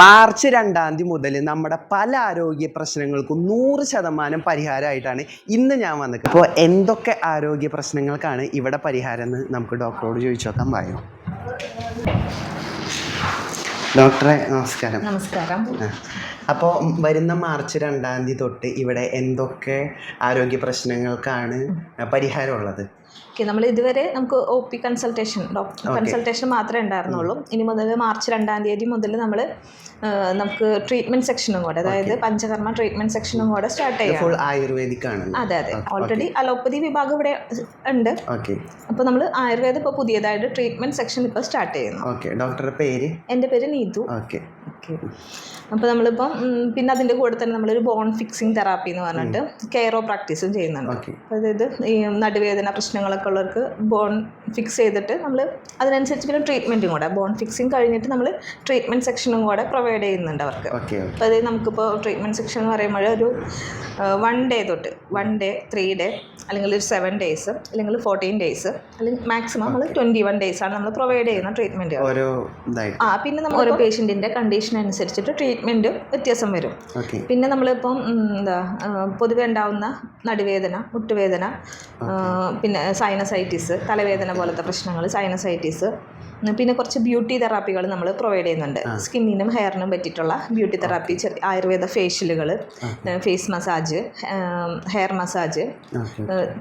March രണ്ടാം തീയതി മുതൽ നമ്മുടെ പല ആരോഗ്യ പ്രശ്നങ്ങൾക്കും നൂറ് ശതമാനം പരിഹാരമായിട്ടാണ് ഇന്ന് ഞാൻ വന്നത് അപ്പോൾ എന്തൊക്കെ ആരോഗ്യ പ്രശ്നങ്ങൾക്കാണ് ഇവിടെ പരിഹാരം എന്ന് നമുക്ക് ഡോക്ടറോട് ചോദിച്ചു നോക്കാൻ പായോ ഡോക്ടറെ നമസ്കാരം. നമസ്കാരം. അപ്പോൾ വരുന്ന മാർച്ച് രണ്ടാം തീയതി തൊട്ട് ഇവിടെ എന്തൊക്കെ ആരോഗ്യ പ്രശ്നങ്ങൾക്കാണ് പരിഹാരമുള്ളത്? ഓക്കെ നമ്മൾ ഇതുവരെ നമുക്ക് O P consultation doctor consultation മാത്രമേ ഉണ്ടായിരുന്നുള്ളൂ. ഇനി മുതൽ മാർച്ച് രണ്ടാം തീയതി മുതൽ നമ്മൾ നമുക്ക് ട്രീറ്റ്മെന്റ് സെക്ഷനും കൂടെ അതായത് പഞ്ചകർമ്മ ട്രീറ്റ്മെന്റ് സെക്ഷനും കൂടെ സ്റ്റാർട്ട് ചെയ്യാം ഫുൾ ആയുർവേദിക് ആണ് അതെ അതെ. ഓൾറെഡി അലോപ്പതി വിഭാഗം ഇവിടെ ഉണ്ട്. ഓക്കെ അപ്പോൾ നമ്മൾ ആയുർവേദം ഇപ്പോൾ പുതിയതായിട്ട് ട്രീറ്റ്മെന്റ് സെക്ഷൻ ഇപ്പോൾ സ്റ്റാർട്ട് ചെയ്യുന്നു. ഓക്കെ ഡോക്ടറുടെ പേര്? എന്റെ പേര് നീതു. ഓക്കെ ഓക്കെ അപ്പോൾ നമ്മളിപ്പം പിന്നെ അതിന്റെ കൂടെ തന്നെ നമ്മളൊരു ബോൺ ഫിക്സിംഗ് തെറാപ്പി എന്ന് പറഞ്ഞിട്ട് കെയറോ പ്രാക്ടീസും ചെയ്യുന്നുണ്ട്. അതായത് ഈ നടുവേദന പ്രശ്നങ്ങളൊക്കെ ഉള്ളവർക്ക് ബോൺ ഫിക്സ് ചെയ്തിട്ട് നമ്മൾ അതിനനുസരിച്ച് പിന്നെ ട്രീറ്റ്മെന്റും കൂടെ. ബോൺ ഫിക്സിങ് കഴിഞ്ഞിട്ട് നമ്മൾ ട്രീറ്റ്മെന്റ് സെക്ഷനും കൂടെ പ്രൊവൈഡ് ചെയ്യുന്നുണ്ട് അവർക്ക്. ഓക്കെ അപ്പോൾ അത് നമുക്കിപ്പോൾ ട്രീറ്റ്മെന്റ് സെക്ഷൻ എന്ന് പറയുമ്പോൾ ഒരു വൺ ഡേ തൊട്ട് വൺ ഡേ ത്രീ ഡേ അല്ലെങ്കിൽ ഒരു സെവൻ ഡേയ്സ് അല്ലെങ്കിൽ ഫോർട്ടീൻ ഡേയ്സ് അല്ലെങ്കിൽ മാക്സിമം നമ്മൾ ട്വന്റി വൺ ഡേയ്സ് ആണ് നമ്മൾ പ്രൊവൈഡ് ചെയ്യുന്ന ട്രീറ്റ്മെന്റ് ഓരോ ആ പിന്നെ നമ്മൾ ഓരോ പേഷ്യന്റിന്റെ കണ്ടീഷൻ അനുസരിച്ചിട്ട് ട്രീറ്റ്മെന്റ് വ്യത്യാസം വരും. ഓക്കെ പിന്നെ നമ്മളിപ്പം എന്താ പൊതുവെ ഉണ്ടാവുന്ന നടുവേദന മുട്ടുവേദന പിന്നെ സൈനസൈറ്റിസ് തലവേദന പോലത്തെ പ്രശ്നങ്ങൾ സൈനസൈറ്റിസ് പിന്നെ കുറച്ച് ബ്യൂട്ടി തെറാപ്പികൾ നമ്മൾ പ്രൊവൈഡ് ചെയ്യുന്നുണ്ട്. സ്കിന്നിനും ഹെയറിനും പറ്റിയിട്ടുള്ള ബ്യൂട്ടി തെറാപ്പി ചെറിയ ആയുർവേദ ഫേഷ്യലുകൾ ഫേസ് മസാജ് ഹെയർ മസാജ്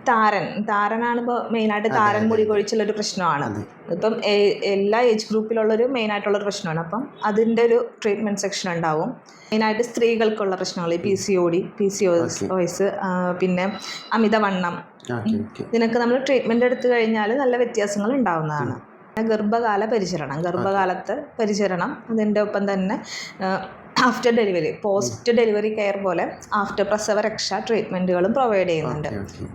താരൻ. താരനാണ് ഇപ്പോൾ മെയിനായിട്ട് താരൻ മുടി കൊഴിച്ചുള്ള ഒരു പ്രശ്നമാണ്. ഇപ്പം എല്ലാ ഏജ് ഗ്രൂപ്പിലുള്ളൊരു മെയിനായിട്ടുള്ളൊരു പ്രശ്നമാണ്. അപ്പം അതിന്റെ ഒരു ട്രീറ്റ്മെന്റ് സെക്ഷൻ ഉണ്ടാവും. മെയിനായിട്ട് സ്ത്രീകൾക്കുള്ള പ്രശ്നങ്ങൾ P C O D P C O voice പിന്നെ അമിതവണ്ണം. ഇതിനൊക്കെ നമ്മൾ ട്രീറ്റ്മെന്റ് എടുത്തു കഴിഞ്ഞാൽ നല്ല വ്യത്യാസങ്ങൾ ഉണ്ടാവുന്നതാണ്. ഗർഭകാല പരിചരണം ഗർഭകാലത്ത് പരിചരണം അതിന്റെ ഒപ്പം തന്നെ after delivery post delivery care പോലെ ആഫ്റ്റർ പ്രസവ രക്ഷാ ട്രീറ്റ്മെന്റുകളും പ്രൊവൈഡ് ചെയ്യുന്നുണ്ട്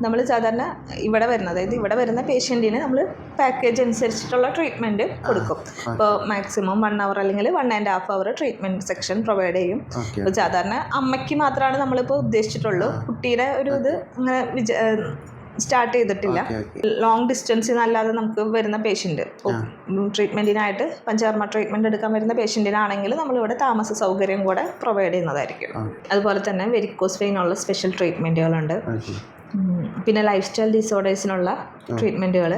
നമ്മൾ സാധാരണ ഇവിടെ വരുന്ന അതായത് ഇവിടെ വരുന്ന പേഷ്യന്റിന് നമ്മൾ പാക്കേജ് അനുസരിച്ചിട്ടുള്ള ട്രീറ്റ്മെന്റ് കൊടുക്കും. ഇപ്പോൾ മാക്സിമം വൺ അവർ അല്ലെങ്കിൽ one and half hour treatment section provide ചെയ്യും. ഇപ്പോൾ സാധാരണ അമ്മയ്ക്ക് മാത്രമാണ് നമ്മളിപ്പോൾ ഉദ്ദേശിച്ചിട്ടുള്ളൂ. കുട്ടിയുടെ ഒരു ഇത് അങ്ങനെ വിച സ്റ്റാർട്ട് ചെയ്തിട്ടില്ല. ലോങ് ഡിസ്റ്റൻസിൽ നിന്നല്ലാതെ നമുക്ക് വരുന്ന പേഷ്യന്റ് ട്രീറ്റ്മെന്റിനായിട്ട് പഞ്ചകർമ്മ ട്രീറ്റ്മെന്റ് എടുക്കാൻ വരുന്ന പേഷ്യന്റിനാണെങ്കിൽ നമ്മളിവിടെ താമസ സൗകര്യം കൂടെ പ്രൊവൈഡ് ചെയ്യുന്നതായിരിക്കും. അതുപോലെ തന്നെ വെരിക്കോസ് വെയിനുള്ള സ്പെഷ്യൽ ട്രീറ്റ്മെന്റുകളുണ്ട് പിന്നെ ലൈഫ് സ്റ്റൈൽ ഡിസോർഡേഴ്സിനുള്ള ട്രീറ്റ്മെന്റുകൾ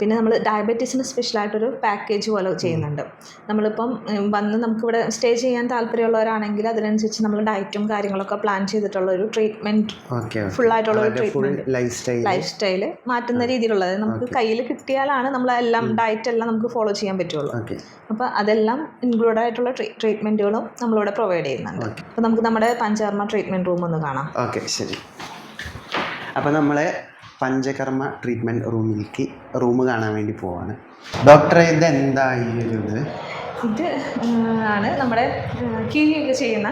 പിന്നെ നമ്മൾ ഡയബറ്റീസിന് സ്പെഷ്യലായിട്ടൊരു പാക്കേജ് പോലെ ചെയ്യുന്നുണ്ട്. നമ്മളിപ്പം വന്ന് നമുക്കിവിടെ സ്റ്റേ ചെയ്യാൻ താല്പര്യമുള്ളവരാണെങ്കിൽ അതിനനുസരിച്ച് നമ്മൾ ഡയറ്റും കാര്യങ്ങളൊക്കെ പ്ലാൻ ചെയ്തിട്ടുള്ള ഒരു ട്രീറ്റ്മെന്റ് ഫുൾ ഫുള്ളായിട്ടുള്ള ഒരു ട്രീറ്റ്മെന്റ് ലൈഫ് സ്റ്റൈൽ മാറ്റുന്ന രീതിയിലുള്ളത്. നമുക്ക് കയ്യിൽ കിട്ടിയാലാണ് നമ്മളെല്ലാം ഡയറ്റ് എല്ലാം നമുക്ക് ഫോളോ ചെയ്യാൻ പറ്റുള്ളൂ. അപ്പോൾ അതെല്ലാം ഇൻക്ലൂഡ് ആയിട്ടുള്ള ട്രീറ്റ്മെന്റുകളും നമ്മളിവിടെ പ്രൊവൈഡ് ചെയ്യുന്നുണ്ട്. അപ്പോൾ നമുക്ക് നമ്മുടെ പഞ്ചകർമ്മ ട്രീറ്റ്മെന്റ് റൂം ഒന്ന് കാണാം. ഓക്കെ ശരി. അപ്പോൾ നമ്മളെ പഞ്ചകർമ്മ ട്രീറ്റ്മെന്റ് റൂമിലേക്ക് റൂം കാണാൻ വേണ്ടി പോവാണ്. ഡോക്ടറെ ഇത് എന്താ ഈ ഒരു ഇത് ഇത് ആണ് നമ്മുടെ കിഴിയൊക്കെ ചെയ്യുന്ന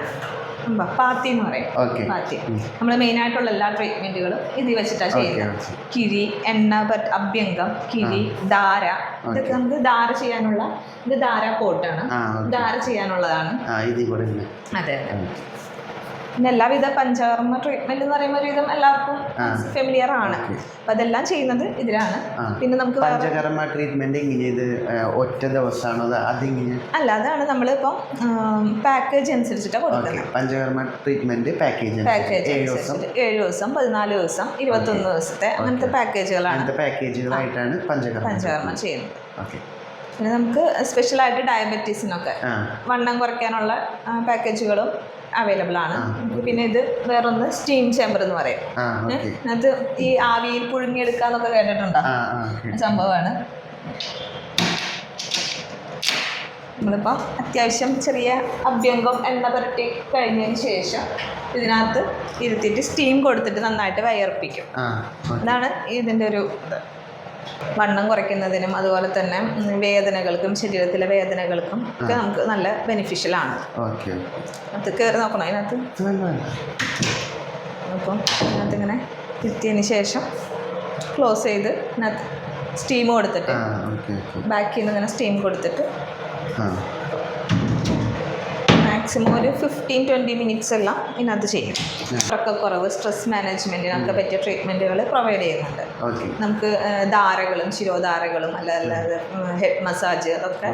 പാത്തി എന്ന് പറയും. ഓക്കെ. പാത്തി. നമ്മൾ മെയിനായിട്ടുള്ള എല്ലാ ട്രീറ്റ്മെന്റുകളും ഇത് വെച്ചിട്ടാണ് ചെയ്യുന്നത്. കിഴി എണ്ണ പറ്റ് അഭ്യംഗം കിഴി ധാര. ഇതൊക്കെ നമുക്ക് ധാര ചെയ്യാനുള്ള ഇത് ധാര പോട്ടാണ്. ധാര ചെയ്യാനുള്ളതാണ്. ഇതിൽ അതെ അതെ. പിന്നെ എല്ലാവിധ പഞ്ചകർമ്മ ട്രീറ്റ്മെന്റ് എന്ന് പറയുമ്പോൾ ഒരുവിധം എല്ലാവർക്കും ഫെമിലിയർ ആണ്. അപ്പൊ അതെല്ലാം ചെയ്യുന്നത് ഇതിലാണ്. പിന്നെ നമുക്ക് പഞ്ചകർമ്മ ട്രീറ്റ്മെന്റ് ഇങ്ങനെ ഇത് ഒറ്റ ദിവസമാണോ അതിങ്ങനെ? അല്ല അതാണ് നമ്മളിപ്പം പാക്കേജ് അനുസരിച്ചിട്ടാണ് കൊടുക്കുന്നത്. പഞ്ചകർമ്മ ട്രീറ്റ്മെന്റ് പാക്കേജ് പാക്കേജ് ഏഴ് ദിവസം? പതിനാല് ദിവസം ഇരുപത്തൊന്ന് ദിവസത്തെ അങ്ങനത്തെ പാക്കേജുകളാണ് പാക്കേജുകളായിട്ടാണ് പാക്കേജുകളായിട്ട് പഞ്ചകർമ്മ പഞ്ചകർമ്മ ചെയ്യുന്നത്. ഓക്കെ പിന്നെ നമുക്ക് സ്പെഷ്യലായിട്ട് ഡയബറ്റീസിനൊക്കെ വണ്ണം കുറയ്ക്കാനുള്ള പാക്കേജുകളും അവൈലബിൾ ആണ്. പിന്നെ ഇത് വേറൊന്ന് സ്റ്റീം ചേമ്പർ എന്ന് പറയും. അത് ഈ ആവിയിൽ പുഴുങ്ങിയെടുക്കാന്നൊക്കെ കേട്ടിട്ടുണ്ടോ? സംഭവമാണ്. നമ്മളിപ്പോൾ അത്യാവശ്യം ചെറിയ അഭ്യംഗം എണ്ണ പുരട്ടി കഴിഞ്ഞതിന് ശേഷം ഇതിനകത്ത് ഇരുത്തിയിട്ട് സ്റ്റീം കൊടുത്തിട്ട് നന്നായിട്ട് വയർപ്പിക്കും അതാണ് ഇതിന്റെ ഒരു ഇത്. വണ്ണം കുറയ്ക്കുന്നതിനും അതുപോലെ തന്നെ വേദനകൾക്കും ശരീരത്തിലെ വേദനകൾക്കും ഒക്കെ നമുക്ക് നല്ല ബെനിഫിഷ്യൽ ആണ്. അത് കയറി നോക്കണം അതിനകത്ത്. അപ്പം അതിനകത്ത് ഇങ്ങനെ തിരുത്തിയതിന് ശേഷം ക്ലോസ് ചെയ്ത് അതിനകത്ത് സ്റ്റീം കൊടുത്തിട്ട് ബാക്കിൽ നിന്ന് ഇങ്ങനെ സ്റ്റീം കൊടുത്തിട്ട് മാക്സിമം ഒരു ഫിഫ്റ്റീൻ ട്വന്റി മിനിറ്റ്സ് എല്ലാം ഇതിനകത്ത് ചെയ്യും. ഉറക്കക്കുറവ് സ്ട്രെസ് മാനേജ്മെന്റിനൊക്കെ പറ്റിയ ട്രീറ്റ്മെന്റുകൾ പ്രൊവൈഡ് ചെയ്യുന്നുണ്ട്. നമുക്ക് ധാരകളും ശിരോധാരകളും അല്ലാതെ ഹെഡ് മസാജ് അതൊക്കെ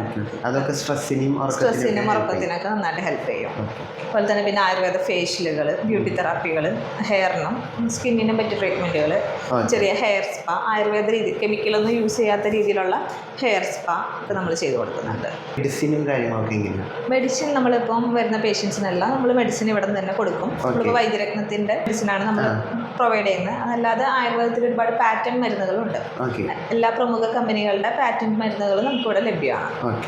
അതൊക്കെ സ്ട്രെസ്സിനും സ്ട്രെസ്സിനും ഉറക്കത്തിനൊക്കെ നന്നായിട്ട് ഹെൽപ്പ് ചെയ്യും. അതുപോലെ തന്നെ പിന്നെ ആയുർവേദ ഫേഷ്യലുകൾ ബ്യൂട്ടി തെറാപ്പികൾ ഹെയറിനും സ്കിന്നിനും പറ്റിയ ട്രീറ്റ്മെന്റുകൾ ചെറിയ ഹെയർ സ്പാ ആയുർവേദ രീതി കെമിക്കലൊന്നും യൂസ് ചെയ്യാത്ത രീതിയിലുള്ള ഹെയർ സ്പാ ഒക്കെ നമ്മൾ ചെയ്തു കൊടുക്കുന്നുണ്ട്. മെഡിസിനും കാര്യങ്ങളൊക്കെ മെഡിസിൻ നമ്മളിപ്പം വരുന്ന പേഷ്യൻസിനെല്ലാം നമ്മൾ മെഡിസിൻ ഇവിടെ നിന്ന് തന്നെ കൊടുക്കും. നമ്മളിപ്പോൾ വൈദ്യരത്നത്തിന്റെ മെഡിസിനാണ് നമ്മൾ പ്രൊവൈഡ് ചെയ്യുന്നത് അതല്ലാതെ ആയുർവേദത്തിൽ ഒരുപാട് പാറ്റേൺ മരുന്നുകളുണ്ട്. എല്ലാ പ്രമുഖ കമ്പനികളുടെ പാറ്റേൺ മരുന്നുകൾ നമുക്കിവിടെ ലഭ്യമാണ്.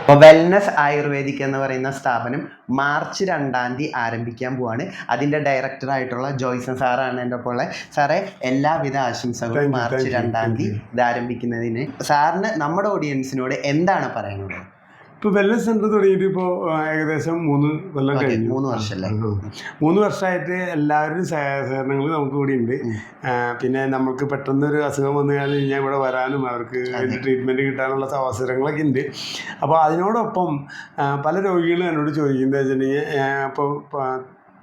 അപ്പോൾ വെൽനസ് ആയുർവേദിക് എന്ന് പറയുന്ന സ്ഥാപനം മാർച്ച് രണ്ടാം തീയതി ആരംഭിക്കാൻ പോവാണ്. അതിന്റെ ഡയറക്ടറായിട്ടുള്ള ജോയ്സൺ സാറാണ് എന്റെ ഒപ്പം ഉള്ളത് സാറേ എല്ലാവിധ ആശംസകളും മാർച്ച് രണ്ടാം തീയതി ഇത് ആരംഭിക്കുന്നതിന്. സാറിന് നമ്മുടെ ഓഡിയൻസിനോട് എന്താണ് പറയാനുള്ളത്? ഇപ്പോൾ വെൽനസ് സെന്റർ തുടങ്ങിയിട്ട് ഇപ്പോ ഏകദേശം മൂന്ന് കൊല്ലം കഴിഞ്ഞു. മൂന്ന് വർഷമല്ലേ മൂന്ന് വർഷമായിട്ട് എല്ലാവരും സഹകരണങ്ങൾ നമുക്ക് ഇവിടെ ഉണ്ട്. പിന്നെ നമുക്ക് പെട്ടെന്ന് ഒരു അസുഖം വന്നു കഴിഞ്ഞാൽ ഇവിടെ വരാനും അവർക്ക് ട്രീറ്റ്മെന്റ് കിട്ടാനുള്ള അവസരങ്ങളൊക്കെ ഉണ്ട്. അപ്പോൾ അതിനോടൊപ്പം പല രോഗികളും എന്നോട് ചോദിക്കുന്നത് വെച്ചിട്ടുണ്ടെങ്കിൽ ഇപ്പോൾ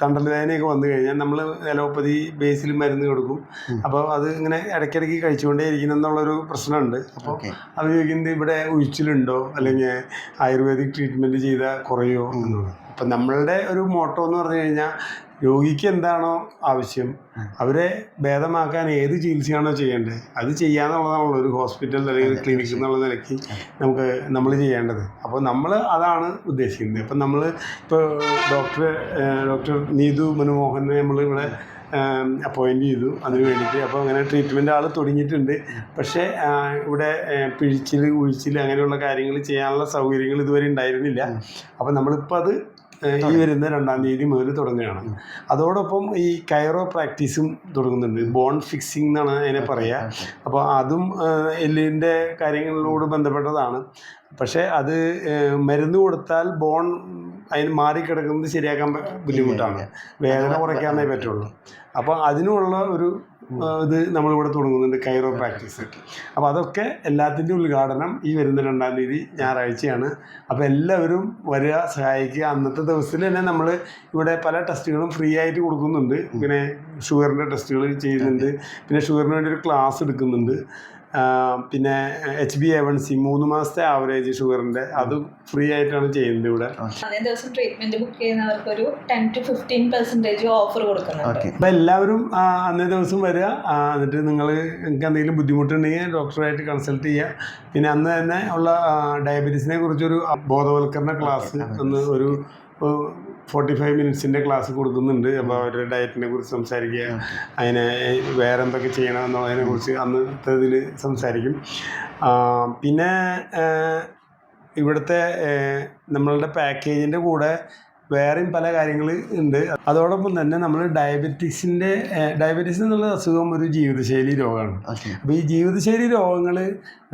തണ്ടൽ വേദനയൊക്കെ വന്നു കഴിഞ്ഞാൽ നമ്മൾ അലോപ്പതി ബേസിൽ മരുന്ന് കൊടുക്കും. അപ്പോൾ അത് ഇങ്ങനെ ഇടയ്ക്കിടയ്ക്ക് കഴിച്ചുകൊണ്ടേ ഇരിക്കണം എന്നുള്ളൊരു പ്രശ്നമുണ്ട്. അപ്പോൾ അത് അവർ ചോദിക്കുന്നത് ഇവിടെ ഉഴിച്ചിലുണ്ടോ? അല്ലെങ്കിൽ ആയുർവേദിക് ട്രീറ്റ്മെന്റ് ചെയ്താൽ കുറയോ എന്നുള്ളത്. അപ്പം നമ്മളുടെ ഒരു മോട്ടോ എന്ന് പറഞ്ഞു കഴിഞ്ഞാൽ രോഗിക്ക് എന്താണോ ആവശ്യം അവരെ ഭേദമാക്കാൻ ഏത് ചികിത്സയാണോ ചെയ്യേണ്ടത് അത് ചെയ്യാന്നുള്ളതാണല്ലോ ഒരു ഹോസ്പിറ്റൽ അല്ലെങ്കിൽ ക്ലിനിക് എന്നുള്ള നിലയ്ക്ക് നമുക്ക് നമ്മൾ ചെയ്യേണ്ടത്. അപ്പോൾ നമ്മൾ അതാണ് ഉദ്ദേശിക്കുന്നത്. അപ്പം നമ്മൾ ഇപ്പോൾ ഡോക്ടർ ഡോക്ടർ നീതു മനമോഹനെ നമ്മൾ ഇവിടെ അപ്പോയിന്റ് ചെയ്തു അതിന് വേണ്ടിയിട്ട്. അപ്പോൾ അങ്ങനെ ട്രീറ്റ്മെന്റ് ആൾ തുടങ്ങിയിട്ടുണ്ട്. പക്ഷേ ഇവിടെ പിഴിച്ചിൽ ഉഴിച്ചിൽ അങ്ങനെയുള്ള കാര്യങ്ങൾ ചെയ്യാനുള്ള സൗകര്യങ്ങൾ ഇതുവരെ ഉണ്ടായിരുന്നില്ല. അപ്പോൾ നമ്മളിപ്പോൾ അത് ഈ വരുന്ന രണ്ടാം തീയതി മുതൽ തുടങ്ങുകയാണ്. അതോടൊപ്പം ഈ കൈറോ പ്രാക്ടീസും തുടങ്ങുന്നുണ്ട്. ബോൺ ഫിക്സിംഗ് എന്നാണ് അതിനെ പറയുക അപ്പോൾ അതും എല്ലിന്റെ കാര്യങ്ങളോട് ബന്ധപ്പെട്ടതാണ്. പക്ഷേ അത് മരുന്ന് കൊടുത്താൽ ബോൺ അതിന് മാറിക്കിടക്കുന്നത് ശരിയാക്കാൻ ബുദ്ധിമുട്ടാണ്. വേദന കുറയ്ക്കാനേ പറ്റുള്ളൂ. അപ്പോൾ അതിനുള്ള ഒരു ഇത് നമ്മളിവിടെ തുടങ്ങുന്നുണ്ട് കൈറോ പ്രാക്ടീസ് അപ്പോൾ അതൊക്കെ എല്ലാത്തിന്റെ ഉദ്ഘാടനം ഈ വരുന്ന രണ്ടാം തീയതി ഞായറാഴ്ചയാണ്. അപ്പോൾ എല്ലാവരും വരിക സഹായിക്കുക. അന്നത്തെ ദിവസത്തിൽ തന്നെ നമ്മൾ ഇവിടെ പല ടെസ്റ്റുകളും ഫ്രീ ആയിട്ട് കൊടുക്കുന്നുണ്ട്. പിന്നെ ഷുഗറിന്റെ ടെസ്റ്റുകൾ ചെയ്യുന്നുണ്ട്. പിന്നെ ഷുഗറിന് വേണ്ടി ഒരു ക്ലാസ് എടുക്കുന്നുണ്ട്. പിന്നെ H B A one C മൂന്ന് മാസത്തെ ആവറേജ് ഷുഗറിന്റെ അത് ഫ്രീ ആയിട്ടാണ് ചെയ്യുന്നത് ഇവിടെ. അതേ ദിവസം ട്രീറ്റ്മെന്റ് ബുക്ക് ചെയ്യുന്നവർക്ക് ഒരു ten to fifteen percentage offer കൊടുക്കുന്നുണ്ട്. അപ്പോൾ എല്ലാവരും അന്നേ ദിവസം വരിക. എന്നിട്ട് നിങ്ങൾ നിങ്ങൾക്ക് എന്തെങ്കിലും ബുദ്ധിമുട്ടുണ്ടെങ്കിൽ ഡോക്ടറായിട്ട് കൺസൾട്ട് ചെയ്യുക. പിന്നെ അന്ന് തന്നെ ഉള്ള ഡയബറ്റീസിനെ കുറിച്ചൊരു ബോധവൽക്കരണ ക്ലാസ് ഒന്ന് ഒരു ഫോർട്ടി ഫൈവ് മിനിറ്റ്സിന്റെ ക്ലാസ് കൊടുക്കുന്നുണ്ട്. അപ്പോൾ അവരുടെ ഡയറ്റിനെ കുറിച്ച് സംസാരിക്കുക. അതിനെ വേറെ എന്തൊക്കെ ചെയ്യണം എന്നുള്ളതിനെ കുറിച്ച് അന്നത്തെ ഇതിൽ സംസാരിക്കും. പിന്നെ ഇവിടുത്തെ നമ്മളുടെ പാക്കേജിന്റെ കൂടെ വേറെയും പല കാര്യങ്ങൾ ഉണ്ട്. അതോടൊപ്പം തന്നെ നമ്മൾ ഡയബറ്റീസിന്റെ ഡയബറ്റീസ് എന്നുള്ള അസുഖം ഒരു ജീവിതശൈലി രോഗമാണ്. അപ്പോൾ ഈ ജീവിതശൈലി രോഗങ്ങൾ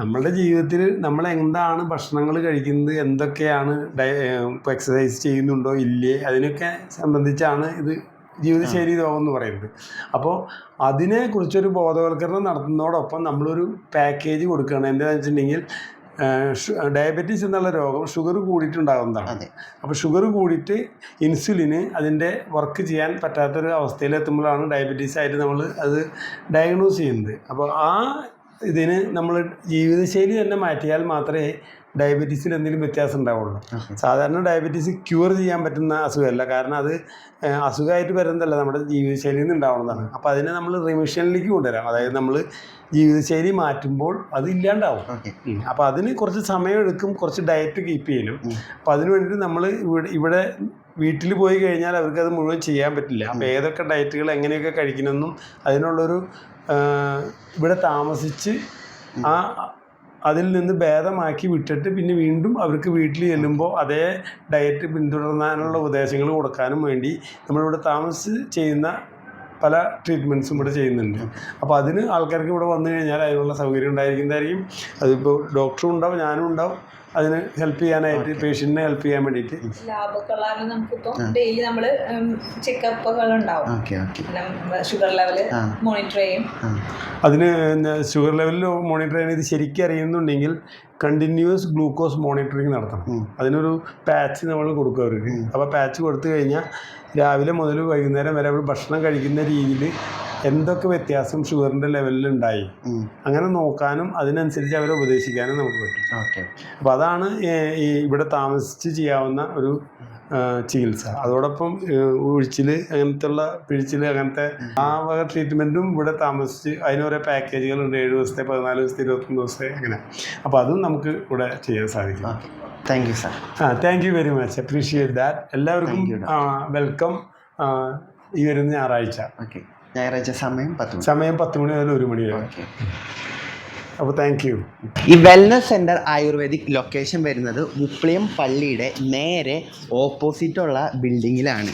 നമ്മളുടെ ജീവിതത്തിൽ നമ്മൾ എന്താണ് ഭക്ഷണങ്ങൾ കഴിക്കുന്നത് എന്തൊക്കെയാണ് ഡയ ഇപ്പോൾ എക്സസൈസ് ചെയ്യുന്നുണ്ടോ ഇല്ലേ അതിനൊക്കെ സംബന്ധിച്ചാണ് ഇത് ജീവിതശൈലി രോഗം എന്ന് പറയുന്നത്. അപ്പോൾ അതിനെക്കുറിച്ചൊരു ബോധവൽക്കരണം നടത്തുന്നതോടൊപ്പം നമ്മളൊരു പാക്കേജ് കൊടുക്കുകയാണ്. എന്താണെന്ന് വെച്ചിട്ടുണ്ടെങ്കിൽ ഡയബറ്റീസ് എന്നുള്ള രോഗം ഷുഗർ കൂടിയിട്ടുണ്ടാകുന്നതാണ്. അതെ. അപ്പോൾ ഷുഗർ കൂടിയിട്ട് ഇൻസുലിന് അതിന്റെ വർക്ക് ചെയ്യാൻ പറ്റാത്തൊരു അവസ്ഥയിലെത്തുമ്പോഴാണ് ഡയബറ്റീസ് ആയിട്ട് നമ്മൾ അത് ഡയഗ്നോസ് ചെയ്യുന്നത്. അപ്പോൾ ആ ഇതിന് നമ്മൾ ജീവിതശൈലി തന്നെ മാറ്റിയാൽ മാത്രമേ ഡയബറ്റീസിൽ എന്തെങ്കിലും വ്യത്യാസം ഉണ്ടാവുള്ളൂ. സാധാരണ ഡയബറ്റീസ് ക്യൂർ ചെയ്യാൻ പറ്റുന്ന അസുഖമല്ല. കാരണം അത് അസുഖമായിട്ട് വരുന്നതല്ല. നമ്മുടെ ജീവിതശൈലിയിൽ നിന്ന് ഉണ്ടാവുന്നതാണ്. അപ്പോൾ അതിനെ നമ്മൾ റിമിഷനിലേക്ക് കൊണ്ടുവരാം. അതായത് നമ്മൾ ജീവിതശൈലി മാറ്റുമ്പോൾ അത് ഇല്ലാണ്ടാവും. അപ്പോൾ അതിന് കുറച്ച് സമയമെടുക്കും കുറച്ച് ഡയറ്റ് കീപ്പ് ചെയ്യലും അപ്പോൾ അതിന് വേണ്ടിയിട്ട് നമ്മൾ ഇവിടെ ഇവിടെ വീട്ടിൽ പോയി കഴിഞ്ഞാൽ അവർക്ക് അത് മുഴുവൻ ചെയ്യാൻ പറ്റില്ല. അപ്പോൾ ഏതൊക്കെ ഡയറ്റുകൾ എങ്ങനെയൊക്കെ കഴിക്കണമെന്നും അതിനുള്ളൊരു ഇവിടെ താമസിച്ച് ആ അതിൽ നിന്ന് ഭേദമാക്കി വിട്ടിട്ട് പിന്നെ വീണ്ടും അവർക്ക് വീട്ടിൽ ചെല്ലുമ്പോൾ അതേ ഡയറ്റ് പിന്തുടരാനുള്ള ഉപദേശങ്ങൾ കൊടുക്കാനും വേണ്ടി നമ്മളിവിടെ താമസിച്ച് ചെയ്യുന്ന പല ട്രീറ്റ്മെന്റ്സും ഇവിടെ ചെയ്യുന്നുണ്ട്. അപ്പോൾ അതിന് ആൾക്കാർക്ക് ഇവിടെ വന്നു കഴിഞ്ഞാൽ അതിനുള്ള സൗകര്യം ഉണ്ടായിരിക്കുന്നതായിരിക്കും. അതിപ്പോൾ ഡോക്ടറും ഉണ്ടാവും ഞാനും ഉണ്ടാവും. അതിന് ഹെൽപ്പ് ചെയ്യാനായിട്ട് പേഷ്യന്റിനെ ഹെൽപ്പ് ചെയ്യാൻ വേണ്ടിയിട്ട്. നമുക്കിപ്പോൾ ഡെയിലി നമ്മൾ ചെക്കപ്പുകൾ ഉണ്ടാവും ഓക്കെ ഓക്കെ. പിന്നെ ഷുഗർ ലെവൽ മോണിറ്റർ ചെയ്യും. അതിന് ഷുഗർ ലെവലിൽ മോണിറ്റർ ചെയ്യാൻ ഇത് ശരിക്കും അറിയുന്നുണ്ടെങ്കിൽ കണ്ടിന്യൂസ് ഗ്ലൂക്കോസ് മോണിറ്ററിങ് നടത്തണം. അതിനൊരു പാച്ച് നമ്മൾ കൊടുക്കുക അവർക്ക്. അപ്പോൾ പാച്ച് കൊടുത്തു കഴിഞ്ഞാൽ രാവിലെ മുതൽ വൈകുന്നേരം വരെ അവർ ഭക്ഷണം കഴിക്കുന്ന രീതിയിൽ എന്തൊക്കെ വ്യത്യാസം ഷുഗറിന്റെ ലെവലിൽ ഉണ്ടായി അങ്ങനെ നോക്കാനും അതിനനുസരിച്ച് അവരെ ഉപദേശിക്കാനും നമുക്ക് പറ്റും. ഓക്കെ. അപ്പോൾ അതാണ് ഈ ഇവിടെ താമസിച്ച് ചെയ്യാവുന്ന ഒരു ചികിത്സ. അതോടൊപ്പം ഒഴിച്ചിൽ അങ്ങനത്തെ പിഴിച്ചിൽ അങ്ങനത്തെ ആ വക ട്രീറ്റ്മെന്റും ഇവിടെ താമസിച്ച് അതിന് ഓരോ പാക്കേജുകളുണ്ട് ഏഴ് ദിവസത്തെ പതിനാല് ദിവസത്തെ ഇരുപത്തൊന്ന് ദിവസത്തെ അങ്ങനെ. അപ്പോൾ അതും നമുക്ക് ഇവിടെ ചെയ്യാൻ സാധിക്കും. താങ്ക് യു സാർ ആ thank you very much appreciate that എല്ലാവർക്കും വെൽക്കം ഈ വരുന്ന ഞായറാഴ്ച. ഓക്കെ ഞായറാഴ്ച സമയം പത്ത് മണി. സമയം പത്ത് മണി മുതൽ ഒരു മണി വരെ. അപ്പോൾ താങ്ക് യു ഈ വെൽനസ് സെന്റർ ആയുർവേദിക് ലൊക്കേഷൻ വരുന്നത് മുപ്ലിയം പള്ളിയുടെ നേരെ ഓപ്പോസിറ്റുള്ള ബിൽഡിങ്ങിലാണ്